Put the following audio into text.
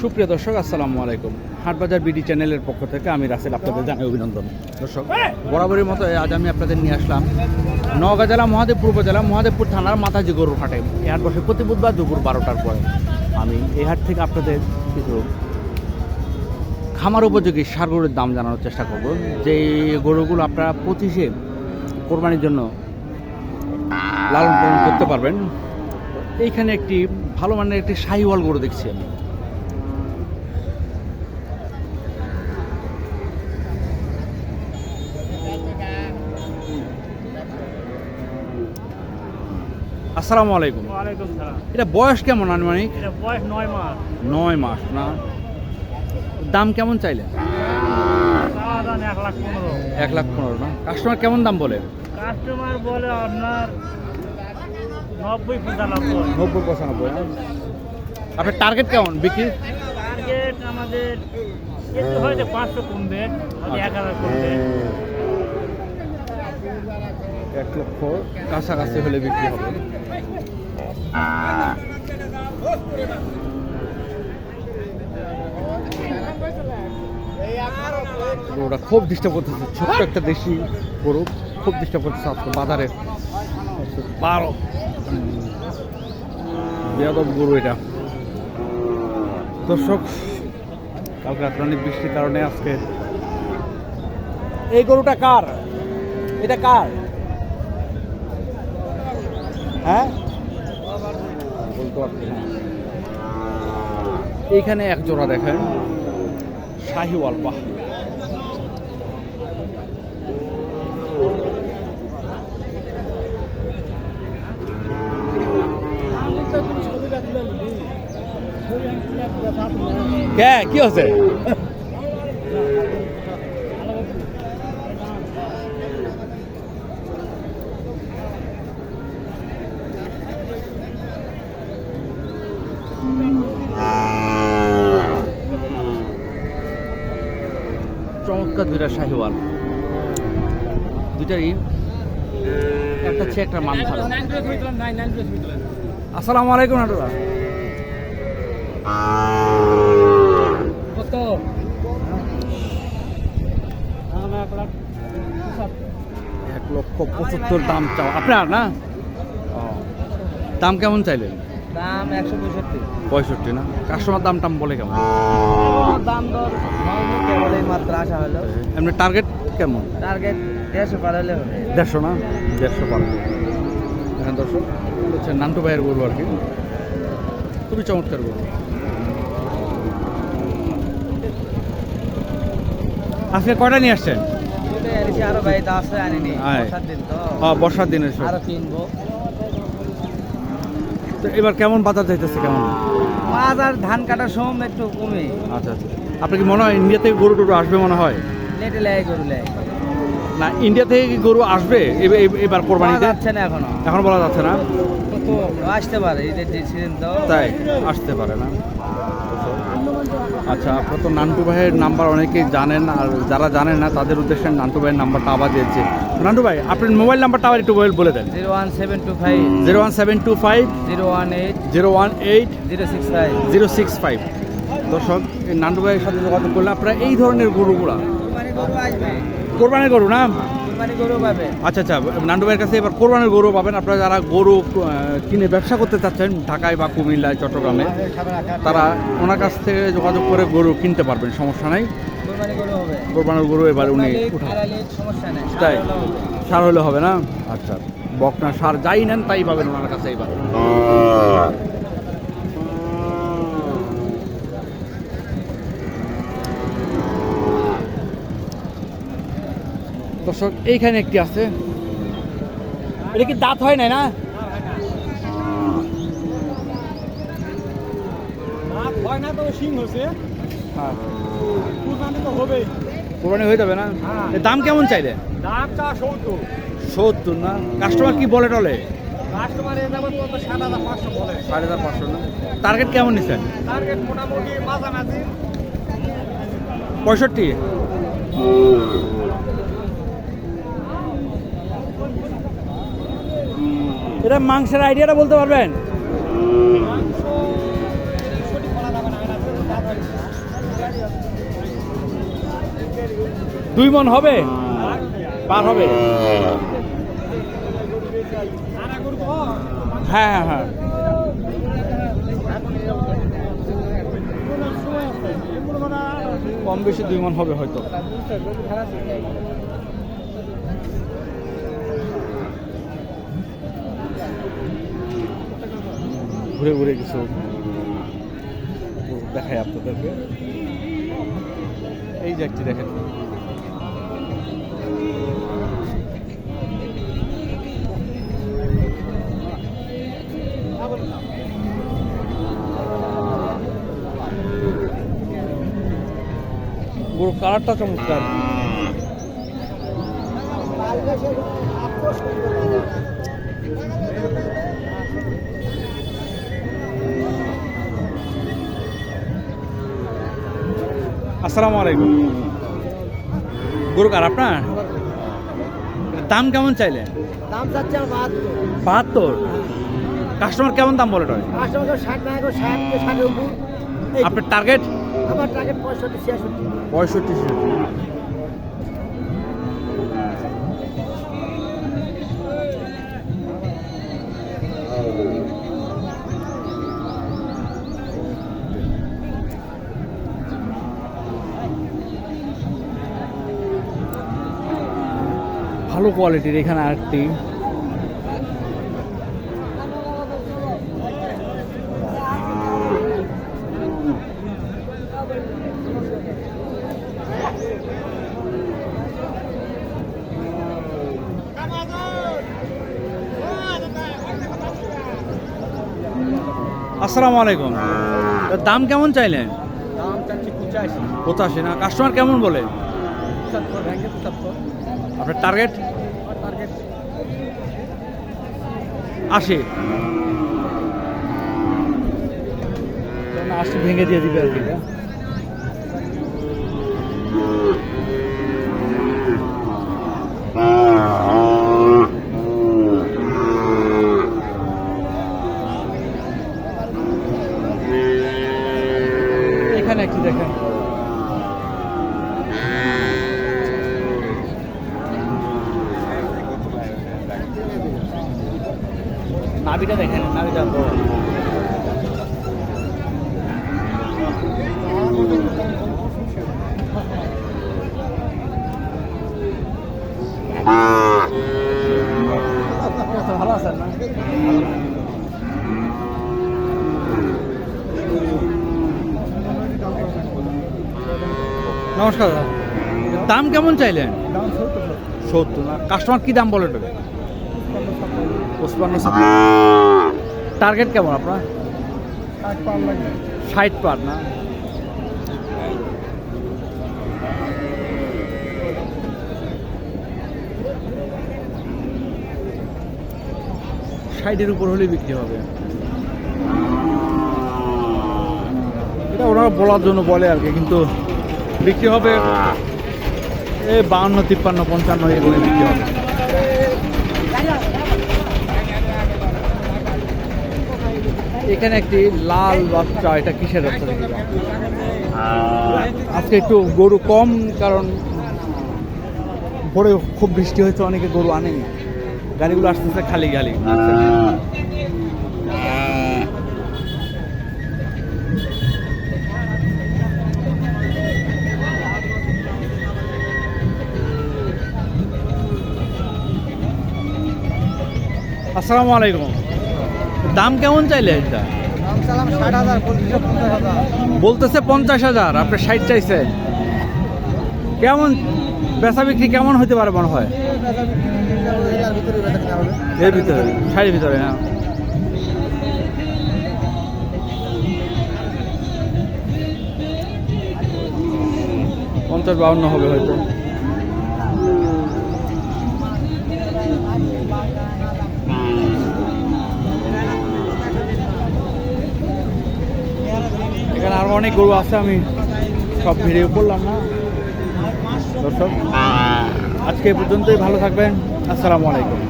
সুপ্রিয় দর্শক, আসসালামু আলাইকুম। হাটবাজার বিডি চ্যানেলের পক্ষ থেকে আমি রাসেল আপনাদের জানাই অভিনন্দন। দর্শক, বরাবরের মতো আজ আমি আপনাদের নিয়ে আসলাম নওগাঁ জেলা, মহাদেবপুর উপজেলা, মহাদেবপুর থানার মাতাজি গরুর হাটে। এই হাট বসে প্রতি বুধবার দুপুর বারোটার পরে। আমি এই হাট থেকে আপনাদের কিছু খামার উপযোগী সার গরুর দাম জানানোর চেষ্টা করব। যে গরুগুলো আপনারা পঁচিশে কোরবানির জন্য লালন পালন করতে পারবেন, এইখানে একটি ভালো মানের একটি শাহিওয়াল গরু দেখছি আমি। আসসালামু আলাইকুম। এটা বয়স কেমন আনুমানিক? বয়স নয় মাস। নয় মাস না? দাম কেমন চাইলেন? এক লাখ পনেরো। না? কাস্টমার কেমন দাম বলে? কাস্টমার বলে আপনার নব্বই পঁচানব্বই। নব্বই পঁচানব্বই? আপনার টার্গেট কেমন বিক্রি? টার্গেট আমাদের একটু হয়তো পাঁচশো কমবে এক হাজার কমবে। এক লক্ষ কাছাকাছি হলে বিক্রি হবে। গরুটা খুব ডিস্টার্ব করতেছে, ছোট্ট একটা দেশি গরু, খুব ডিস্টার্ব করতেছে আজকে বাজারে। বারো। বেয়াদব গরু এটা। দর্শক, কালকে রাত্রে অনেক বৃষ্টির কারণে আজকে এই গরুটা কার? এটা কার? হ্যাঁ? বলতে পারছি না এইখানে এক জোড়া দেখেন। শাহিওয়াল বাহ। কে? কি হচ্ছে চমৎকার দুইটা শাহিওয়াল। দুইটারই একটা চেয়ে একটা মান ভালো। আসসালামু আলাইকুম নাটুরা কত এক লক্ষ পঁচাত্তর দাম চাও। আপনার না। দাম কেমন চাইলেন? দাম একশো পঁয়ষট্টি। পঁয়ষট্টি না? কাস্টমার দাম টাম বলে কেমন? দাম দর কেবল এই মাত্র আসা হলো। এমনি টার্গেট কেমন? টার্গেট দেড়শো পার হলে হবে। দেড়শো না? দেড়শো পার এখানে দর্শক হচ্ছে নান্টু ভাইয়ের গরু আর কি। খুবই চমৎকার গরু। আজকে কয়টা নিয়ে আসছেন? আরও ভাই আনিনি। বর্ষার দিন তো। হ্যাঁ বর্ষার সব। আরও কিনবো। তো এবার কেমন বাজার যাইতেছে কেমন? আর ধান কাটার সময় একটু কমে। আচ্ছা আচ্ছা। আপনার কি মনে হয় ইন্ডিয়া থেকে গরু টরু আসবে মনে হয়? লেয় গরু লেয়। না ইন্ডিয়া থেকে কি গরু আসবে এবার পাওয়া কোরবানিতে? যাচ্ছে না এখনও। এখন বলা যাচ্ছে না? তো আসতে পারে যে সিজন তো। তাই আসতে পারে না। আচ্ছা আপনার তো নান্টু ভাইয়ের নাম্বার অনেকেই জানেন আর যারা জানেন না তাদের উদ্দেশ্যে নান্টু ভাইয়ের নাম্বারটা আবার দিয়েছে। নান্টু ভাই আপনার মোবাইল নাম্বারটা আবার একটু বলে দেন। Zero one seven two five. Zero one seven two five. Zero one eight. Zero one eight. Zero six five. Zero six five. দর্শক এই নান্টু ভাইয়ের সাথে যোগাযোগ করলে আপনারা এই ধরনের গরুগুলা কোরবানি গরু আসবে কোরবানির গরু না? কোরবানি গরু পাবে। আচ্ছা আচ্ছা নান্টু ভাইয়ের কাছে এবার কোরবানের গরু পাবেন। আপনারা যারা গরু কিনে ব্যবসা করতে চাচ্ছেন ঢাকায় বা কুমিল্লায় চট্টগ্রামে তারা ওনার কাছ থেকে যোগাযোগ করে গরু কিনতে পারবেন সমস্যা নাই। কোরবানের গরু হবে। কোরবানির গরু এবার উনি তাই সার সার হলে হবে। না? আচ্ছা বকনা সার যাই নেন তাই পাবেন ওনার কাছে এবার। দর্শক এইখানে একটি আছে। এটা কি দাঁত হয় নাই না? রাত হয় না তো সিং হ্যাঁ। কোরবানি তো হবেই। কোরবানি হয়ে যাবে না? হ্যাঁ। দাম কেমন চাইলে? দাম চা সত্তর। সত্তর না? কাস্টমার কি বলে টলে? কাস্টমার এ যাবে কত? সাত হাজার পাঁচশো বলে। হাজার পাঁচশো না? টার্গেট কেমন নিচ্ছেন? টার্গেট মোটামুটি মাঝামাঝি। পঁয়ষট্টি? এটা মাংসের আইডিয়াটা বলতে পারবেন? দুই মন হবে? পার হবে? হ্যাঁ হ্যাঁ হ্যাঁ। কম বেশি দুই মন হবে হয়তো। ঘুরে ঘুরে কিছু দেখাই আপনাদেরকে। এই যে একটি দেখেন। পুরো কালারটা চমৎকার। আসসালামু আলাইকুম। গরু কার আপনার? দাম কেমন চাইলে দাম চাচ্ছে বাহাত্তর। কাস্টমার কেমন দাম বলে টয় আপনার টার্গেট আমার টার্গেট পঁয়ষট্টি ছিয়াষট্টি। পঁয়ষট্টি কোয়ালিটির এখানে আরেকটি আসসালামু আলাইকুম। দাম কেমন চাইলেন? দাম চাচ্ছি না কাস্টমার কেমন বলে? আপনার টার্গেট আশি আশি ভেঙে দিয়ে দিবে আর কি এটা। এখানে একটু দেখেন নাবিটা দেখেন নাবিটা বড়। ভালো আছেন না নমস্কার দাদা। দাম কেমন চাইলেন? সত্তর সত্তর। না কাস্টমার কি দাম বলে টার্গেট কেমন আপনার? ষাট পার না? ষাটের উপর হলে বিক্রি হবে। এটা ওনারা বলার জন্য বলে আর কি, কিন্তু বিক্রি হবে এই বাউন্ন, তিপ্পান্ন, পঞ্চান্ন এগুলো বিক্রি হবে। এখানে একটি লাল বাচ্চা এটা কিসের বাচ্চা আজকে একটু গরু কম কারণ ভোরে খুব বৃষ্টি হয়েছে অনেকে গরু আনেনি। গাড়িগুলো আসতেছে খালি গালি। আসসালামু আলাইকুম। দাম কেমন চাইলে এটা? বলতেছে পঞ্চাশ হাজার। আপনি ষাট চাইছেন। কেমন বেচা বিক্রি কেমন হতে পারে মনে হয়? এর ভিতরে বেচা এর ভিতরে শাড়ির ভিতরে হ্যাঁ। পঞ্চাশ বাউন্ন হবে হয়তো। অনেক গরু আছে, আমি সব ভিডিও করলাম না। দর্শক আজকে পর্যন্তই, ভালো থাকবেন। আসসালামু আলাইকুম।